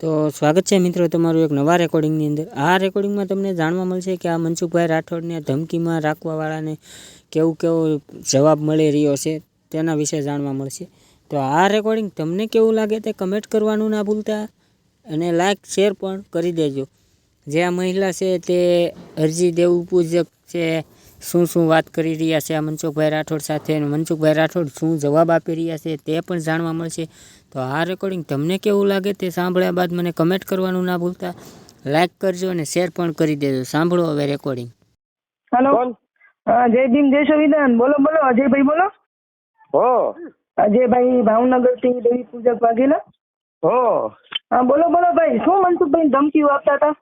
તો સ્વાગત છે મિત્રો તમારું એક નવા રેકોર્ડિંગની અંદર. આ રેકોર્ડિંગમાં તમને જાણવા મળશે કે આ મનસુખભાઈ રાઠોડને ધમકીમાં રાખવાવાળાને કેવું કેવો જવાબ મળી રહ્યો છે તેના વિશે જાણવા મળશે. તો આ રેકોર્ડિંગ તમને કેવું લાગે તે કમેન્ટ કરવાનું ના ભૂલતા અને લાઇક શેર પણ કરી દેજો. જે આ મહિલા છે તે અરજી દેવું પૂજક છે શું શું વાત કરી રહ્યા છે આ મનસુખભાઈ રાઠોડ સાથે અને મનસુખભાઈ રાઠોડ શું જવાબ આપી રહ્યા છે તે પણ જાણવા મળશે. તો આ રેકોર્ડિંગ તમને કેવું લાગે તે સાંભળ્યા બાદ મને કમેન્ટ કરવાનું ના ભૂલતા. લાઈક કરજો અને શેર પણ કરી દેજો. સાંભળો હવે રેકોર્ડિંગ હેલો હા જય ભીમ જય સંવિધાન બોલો બોલો. અજયભાઈ બોલો. હો. અજયભાઈ ભાવનગરથી દેવી પૂજક વાઘેલા. હો. હા બોલો બોલો ભાઈ. શું મનસુખભાઈ ધમકીઓ આપતા હતા?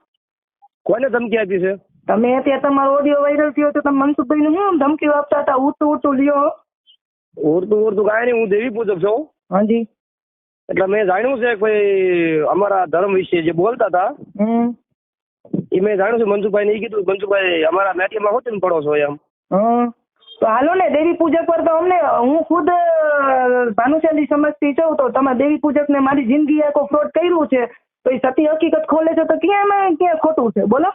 કોને ધમકી આપી છે? તમે ત્યાં તમારો ઓડિયો વાયરલ થયો તો તમે મનસુખભાઈ નું શું ધમકીઓ આપતા હતા? ઉડતું ઉડતું લ્યો. ઉડતું ઉડતું કાંઈ નહીં હું દેવી પૂજક છું. હાજી. એટલે મેં જાણ્યું છે ભાઈ અમારા ધર્મ વિશે જે બોલતા હતા એ મેં જાણ્યું છે મનસુખભાઈ ને એ કીધું મનસુખભાઈ અમારા મેટીમાં હોતું ને પડો છો એમ. તો હાલો ને દેવી પૂજક પર તો અમને હું ખુદ ભાનુશાલી સમજતી છું તો તમે દેવી પૂજક ને મારી જિંદગી આખો ફ્રોડ કર્યું છે. તો એ સતી હકીકત ખોલે છે તો ક્યાં એમાં ક્યાં ખોટું છે? બોલો.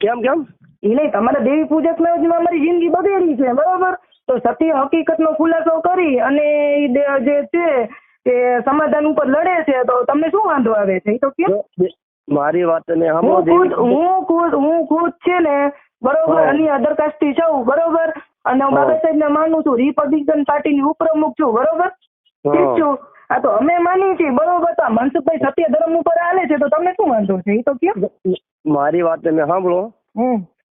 કેમ કેમ? એ નહીં તમારા દેવી પૂજક અમારી જિંદગી બગડી છે બરોબર? તો સત્ય હકીકત નો ખુલાસો કરી અને જે છે તે સમાધાન ઉપર લડે છે તો તમને શું વાંધો આવે છે? તો કેમ? મારી વાત ને હું ખુદ હું ખુદ હું ખુદ છે ને બરોબર એની અને અધર છું બરોબર? અને હું બાબા સાહેબ ને માનું છું રિપબ્લિકન પાર્ટી ની ઉપપ્રમુખ છું બરોબર? ઠીક છું. આ તો અમે માની છીએ બરોબર? તો મનસુખભાઈ સત્ય ધર્મ ઉપર હાલે છે તો તમને શું વાંધો છે? એ તો કે મારી વાત તમે સાંભળો.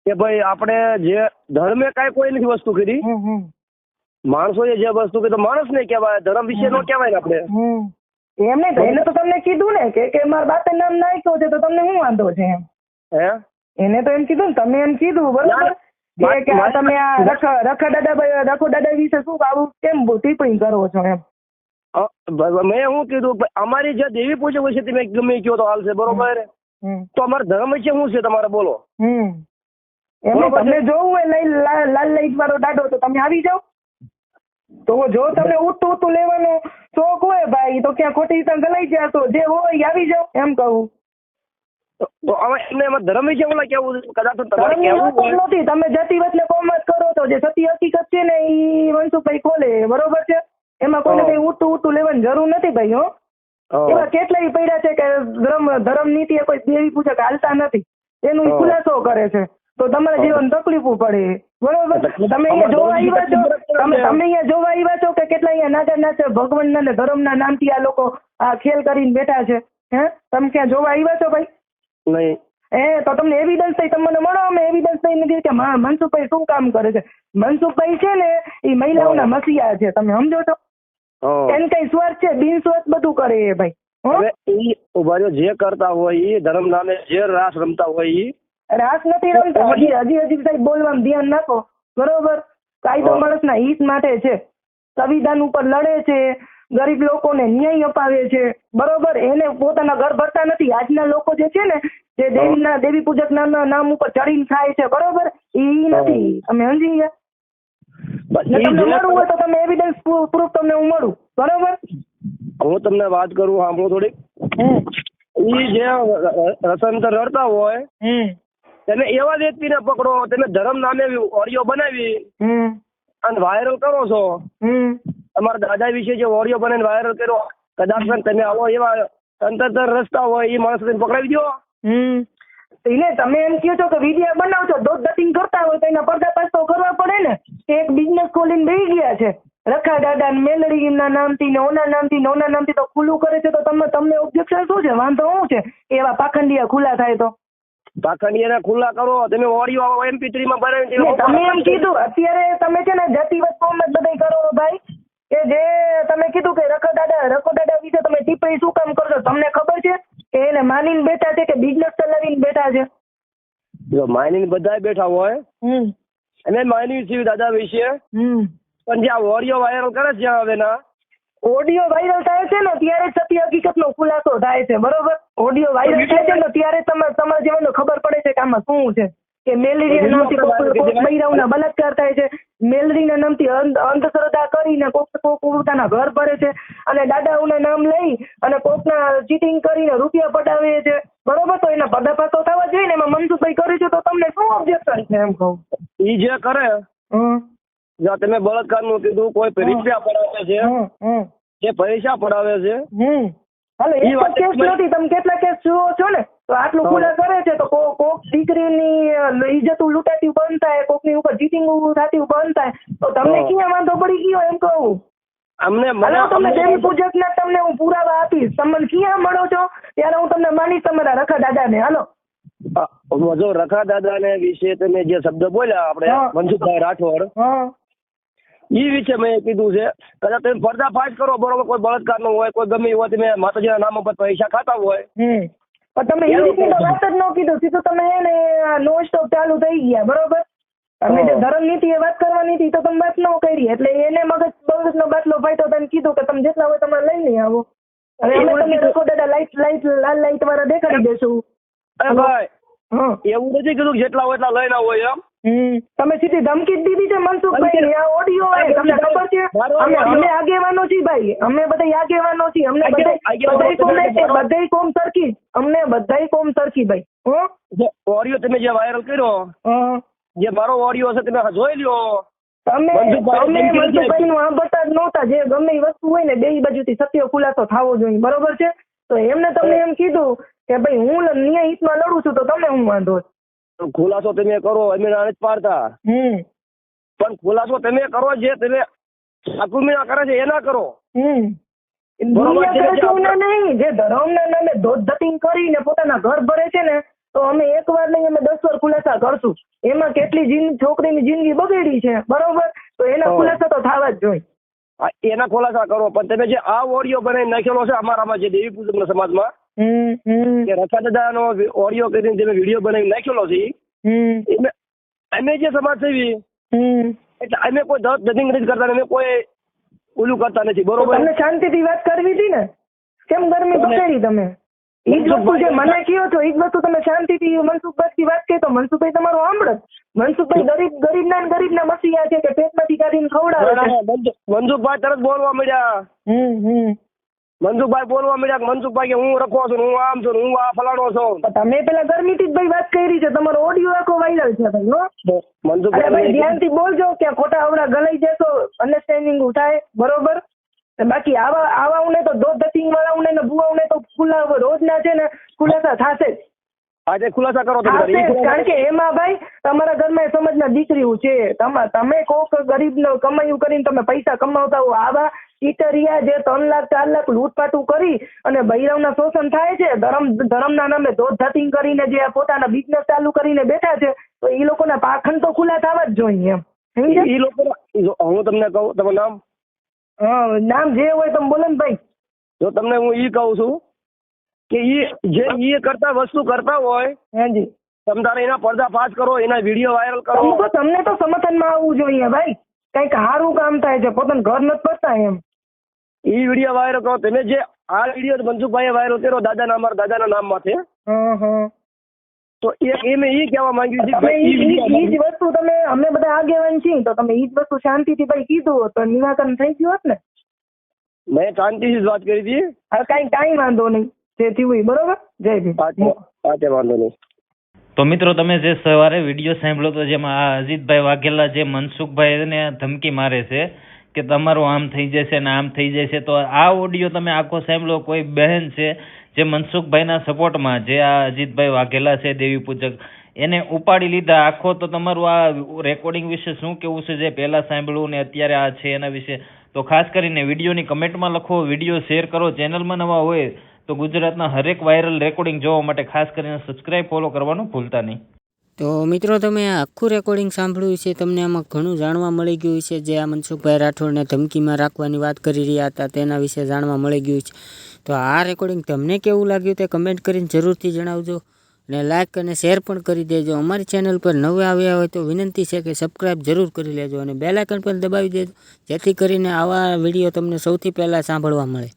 કે ભાઈ આપણે જે ધર્મે કાંઈ કોઈ નથી વસ્તુ કરી. માણસોએ જે વસ્તુ કરી તો માણસ ને કહેવાય ધર્મ વિશે નો કહેવાય ને આપણે. હમ. એમ નહીં એને તો તમને કીધું ને કે કે મારા બાપે નામ નાખ્યો છે તો તમને શું વાંધો છે એમ? હે? એને તો એમ કીધું ને તમે એમ કીધું બરોબર? કે આ તમે આ રખા રખા દાદા રખો દાદા વિશે શું આવું કેમ ટિપ્પણી કરો છો એમ? મેં શું કીધું અમારી જે દેવી પૂજક છે તમે ગમે કયો તો હાલ છે બરોબર? તો અમારો ધર્મ છે શું છે તમારે બોલો? બરોબર તમને જોવું હોય લઈ લાલ લાઈટ વાળો દાડો તો તમે આવી જાઓ. તો જો તમને ઉઠતું ઉઠતું લેવાનો શોખ હોય ભાઈ તો ક્યાં ખોટી રીતે ગલાઈ જાય તો જે હોય એ આવી જાઓ એમ કહું. તો હવે એમને એમાં ધર્મ વિશે ઓલા કેવું કદાચ તમારે કેવું. નથી તમે જતી વચને કોમત કરો તો જે સતી હકીકત છે ને ઈ મનસુખભાઈ ખોલે બરોબર છે? એમાં કોઈને. કઈ ઉઠતું ઉઠતું લેવાની જરૂર નથી ભાઈ હા. એવા કેટલાય પડ્યા છે કે ધર્મ ધર્મ નીતિ કોઈ દેવી પૂજક હાલતા નથી. એનું ખુલાસો કરે છે. તો તમારા જીવન તકલીફો પડે. બરોબર? તમે અહીંયા જોવા આવ્યા છો? તમે તમે અહીંયા જોવા આવ્યા છો કે કેટલા અહીંયા નાચા નાચે ભગવાનના ને ધર્મના નામથી આ લોકો આ ખેલ કરીને બેઠા છે? હે? તમે ક્યાં જોવા આવ્યા છો ભાઈ? નહીં. એ તો તમને એવિડન્સ થઈ તમને મળો? અમે એવિડન્સ થઈ નથી કે મનસુખભાઈ શું કામ કરે છે? મનસુખભાઈ છે ને એ મહિલાઓના મસીહા છે. તમે સમજો છો. એને કઈ સ્વાર્થ છે બિન સ્વર બધું કરે એ ભાઈ હવે ઈ જે કરતા હોય એ ધર્મ નામે જે રાસ રમતા હોય ઈ. રાસ નથી રમતા? હજી હજી હજી સાહેબ બોલવાનું ધ્યાન નાખો. બરોબર? કાયદો. માણસના હિત માટે છે. સંવિધાન ઉપર લડે છે ગરીબ લોકોને ન્યાય અપાવે છે. બરોબર? એને પોતાના ઘર ભરતા નથી. આજના લોકો જે છે ને જે દેવીના દેવી પૂજક નામ ઉપર ચડીને ખાય છે. બરોબર? એ નથી. અમે સમજી ગયા? તમને જે મળવું હોય તો તમે એવિડન્સ પ્રૂફ તમને હું મળું બરોબર? હું તમને વાત કરું સાંભળો થોડીક. ઈ જે રસંતર રડતા હોય તેને તમે એવા વ્યક્તિને પકડો તમે ધર્મ નામે ઓડિયો બનાવી અને વાયરલ કરો છો. અમારા દાદા વિશે જે ઓડિયો બનાવીને વાયરલ કર્યો કદાચ તમે આવો એવા સંતર રસ્તા હોય એ માણસ પકડાવી દો એને તમે એમ કહો છો કે વીડિયો બનાવજો દોધ દતિંગ કરતા હોય તો એના પર્દાફાશ તો કરવા પડે ને. એક બિઝનેસ ખોલીને બેસી ગયા છે. રખા દાદા ને મેલડીના નામથી ને ઓના નામથી ને ઓના નામથી તો ખુલ્લું કરે છે તો તમે તમને ઓબ્જેક્શન શું છે? વાંધો શું છે? એવા પાખંડિયા ખુલ્લા થાય તો. પાખંડિયાના ખુલ્લા કરો તમે ઓડિયો એમપી થ્રી માં ને તમે એમ કીધું અત્યારે તમે છે ને જાતિવાદ કોમત બધા કરો ભાઈ. કે જે તમે કીધું કે રખો દાદા રખો દાદા વિશે તમે ટિપ્પણી શું કામ કરશો તમને ખબર છે? કે એને માનીને બેઠા છે કે બિઝનેસ ચલાવીને બેઠા છે? જો માયની બધા બેઠા હોય હમ. અને માની વિશે દાદા વિશે. હમ. પણ જે આ ઓડિયો વાયરલ કરે છે જ્યાં હવે ના ઓડિયો વાયરલ થાય છે ને ત્યારે સત્ય હકીકત નો ખુલાસો થાય છે બરોબર? ઓડિયો વાયરલ થાય છે ને ત્યારે તમે તમારા જીવનનો ખબર પડે છે કે આમાં શું છે? કે મેલેરિયા નામથી મહિલાઓના બલાત્કાર થાય છે. મેલેરિયાના નામથી અંધ અંધશ્રદ્ધા કરીને કોક કોક પોતાના ઘર ભરે છે અને દાદાઓના નામ લઈ અને કોકના ચીટિંગ કરીને રૂપિયા પડાવે છે. બરોબર? તો એના પર્દાફાશ તો થવા જોઈએ ને. એમાં મનસુખભાઈ કરે છે તો તમને શું ઓબ્જેક્શન છે એમ કહું? ઈ જે કરે જો તમે બળાત્કારનું કીધું કોઈ પરીક્ષા પડાવે છે જે પરીક્ષા પડાવે છે હમ. હાલો એક કેસ નથી. તમે કેટલા કેસ જુઓ છો ને? તો આટલું. ખુલ્લા કરે છે તો કોક દીકરીની ઇજ્જત લૂંટાતી બંધ થાય કોકની ઉપર ચીટિંગ થતી બંધ થાય. તો તમને ક્યાં વાંધો પડી ગયો એમ કહું? અમને મને હાલો તમને દેવી પૂજક ના તમને હું પુરાવા આપીશ. તમે ક્યાં મળો છો? ત્યારે હું તમને માનીશ તમારા રખા દાદાને હાલો. હા, જો રખા દાદા ને વિશે તમે જે શબ્દ બોલ્યા આપણે. મનસુખભાઈ રાઠોડ એ વિશે મેં કીધું છે કદાચ તમે પર્દાફાશ કરો બરોબર કોઈ બળાત્કાર નો હોય કોઈ ગમે હોય તમે માતાજીના નામ ઉપર પૈસા ખાતા હોય પણ તમે એ રીતની વાત જ ન કીધું. સીધું તમે હે ને નો સ્ટોપ ચાલુ થઈ ગયા બરોબર? તમે જે. ધર્મ નીતિ એ વાત કરવાની હતી તો તમે વાત ન કરી. એટલે એને મગજ મગજનો બાટલો ફાટ્યો તમે કીધું કે તમે જેટલા હોય તમારે લઈ નહીં આવો અને અમે તમને નથી. દાદા લાઈટ લાઈટ લાલ લાઈટ વાળા દેખાડી દેશું. અરે ભાઈ એવું નથી કીધું જેટલા હોય એટલા લઈને હોય એમ? તમે સીધી ધમકી જ દીધી છે મનસુખભાઈ. આ ઓડિયો તમને ખબર છે? અમે અમે આગેવાનો છીએ ભાઈ. અમે બધા આગેવાનો છીએ. અમને બધા બધાય કોમ બધાય કોમ સરખી. અમને બધાય કોમ સરખી ભાઈ. હો? ઓડિયો તમે જે વાયરલ કર્યો જે મારો ઓડિયો છે તમે જોઈ લ્યો. તમે તમે મનસુખભાઈ નું સાંભળતા જ નહોતા. જે ગમે એ વસ્તુ હોય ને બે બાજુથી સત્ય ખુલાસો થવો જોઈએ. બરોબર છે? તો એમને તમને એમ કીધું કે ભાઈ હું ન્યાય હિતમાં લડું છું તો તમે હું વાંધો છે? ખુલાસો તમે કરો અમે ના પાડતા. પણ ખુલાસો તમે કરો જે તમે સાકુમીના કરે છે એ ના કરો. નહીં જે ધર્મના નામે કરીને પોતાના ઘર ભરે છે ને તો અમે એક વાર નહીં અમે દસ વાર ખુલાસા કરશું. એમાં કેટલી છોકરીની જિંદગી બગડી છે બરોબર? તો એના. ખુલાસા તો થવા જ જોઈએ. એના ખુલાસા કરો પણ તમે જે આ ઓડિયો બનાવી નાખેલો છે અમારામાં જે દેવી પૂજક સમાજમાં કે રખા દાદાનો ઓડિયો કરીને તમે વીડિયો બનાવી નાખેલો છે અમે જે સમાજ સેવી એટલે અમે કોઈ દતિંગ નથી કરતા અમે કોઈ ઓલું કરતા નથી બરોબર? તમને શાંતિથી વાત કરવી હતી ને? કેમ ગરમી પકડી તમે? ઈ જ વસ્તુ જે મને કયો છો ઈ જ વસ્તુ તમે શાંતિથી મનસુખભાઈ વાત કહી તો મનસુખભાઈ તમારો સાંભળે મનસુખભાઈ ગરીબ ગરીબના ગરીબ ના મસીહા છે કે પેટમાંથી કાઢીને ખવડાવે મનસુખભાઈ તરત બોલવા મળ્યા હમ હમ. મનસુખભાઈ બોલવા મળ્યા કે મનસુખભાઈ કે હું રખો છું હું આમ છું હું આ ફલાણો છું. પણ તમે પેલા ગરમીથી ભાઈ વાત કરી છે તમારો ઓડિયો આખો વાયરલ છે ભાઈ નો ભાઈ મનસુખભાઈ ધ્યાનથી બોલજો કે ખોટા આવડા ગલાઈ તો અન્ડરસ્ટેન્ડિંગ ઉઠાય બરોબર? બાકી આવા આવા ઉને તો દોધ વાળા ઉને ને ભુવાઓને તો ખુલ્લા રોજના છે ને ખુલાસા થશે જ. આજે ખુલાસા કરો તમે કારણ કે એમાં ભાઈ તમારા ઘરમાં સમજના દીકરીઓ છે. તમા- તમે કોક ગરીબનો કમાયું કરીને તમે પૈસા કમાવતા હો આવા ટીટરિયા જે ત્રણ લાખ ચાર લાખ લૂંટપાટું કરી અને બૈરવના શોષણ થાય છે ધર્મ ધર્મના નામે ધતિંગ કરીને જે પોતાના બિઝનેસ ચાલુ કરીને બેઠા છે તો એ લોકોના પાખંડ તો ખુલ્લા થવા જ જોઈએ એમ? લોકો હું તમને કહું તમારું નામ? હા નામ જે હોય તમે બોલો ને ભાઈ. જો તમને હું ઈ કહું છું કે ઈ જે ઈ કરતા વસ્તુ કરતા હોય હાજી. તમે તારે એના પડદા ફાશ કરો એના વીડિયો વાયરલ કરો. તો તમને તો સમર્થનમાં આવવું જોઈએ ભાઈ. કંઈક સારું કામ થાય છે પોતાનું ઘર નથી કરતા એમ. ઈ વીડિયો વાયરલ કરો. તમે જે આ વીડિયો મનસુખભાઈએ વાયરલ કર્યો દાદાના અમારા દાદાના નામમાંથી હા હા તો એ મેં ઈ કહેવા માંગ્યું છે કે જ વસ્તુ તમે અમે બધા આગેવાન છીએ. તો તમે ઈ જ વસ્તુ શાંતિથી ભાઈ કીધું તો નિરાકરણ થઈ ગયું હોત ને? મેં શાંતિથી જ વાત કરી હતી. હવે કાંઈ કાંઈ વાંધો નહીં. જે થયું બરોબર? જય ભીમ. પાછો વાંધો નહીં. તો મિત્રો તમે જે સવારે વીડિયો સાંભળ્યો તો જેમાં આ અજીતભાઈ વાઘેલા જે મનસુખભાઈને ધમકી મારે છે કે તમારું આમ થઈ જશે ને આમ થઈ જશે, તો આ ઓડિયો તમે આખો સાંભળો. કોઈ બહેન છે જે મનસુખભાઈના સપોર્ટમાં જે આ અજીતભાઈ વાઘેલા છે, દેવી પૂજક, એને ઉપાડી લીધા. આખો તો તમારું આ રેકોર્ડિંગ વિશે શું કેવું છે જે પહેલાં સાંભળવું ને અત્યારે આ છે એના વિશે? તો ખાસ કરીને વિડીયોની કમેન્ટમાં લખો, વીડિયો શેર કરો. ચેનલમાં નવા હોય તો ગુજરાતના હરેક વાયરલ રેકોર્ડિંગ જોવા માટે ખાસ કરીને સબસ્ક્રાઇબ ફોલો કરવાનું ભૂલતા નહીં. તો મિત્રો, તમે આખું રેકોર્ડિંગ સાંભળ્યું છે તમને આમાં ઘણું જાણવા મળી ગયું છે જે આ મનસુખભાઈ રાઠોડને ધમકીમાં રાખવાની વાત કરી રહ્યા હતા, તેના વિશે જાણવા મળી ગયું છે. તો આ રેકોર્ડિંગ તમને કેવું લાગ્યું તે કમેન્ટ કરીને જરૂરથી જણાવજો અને લાઇક અને શેર પણ કરી દેજો. અમારી ચેનલ પર નવે આવ્યા હોય તો વિનંતી છે કે સબસ્ક્રાઈબ જરૂર કરી લેજો અને બેલાઇકન પણ દબાવી દેજો, જેથી કરીને આવા વીડિયો તમને સૌથી પહેલાં સાંભળવા મળે.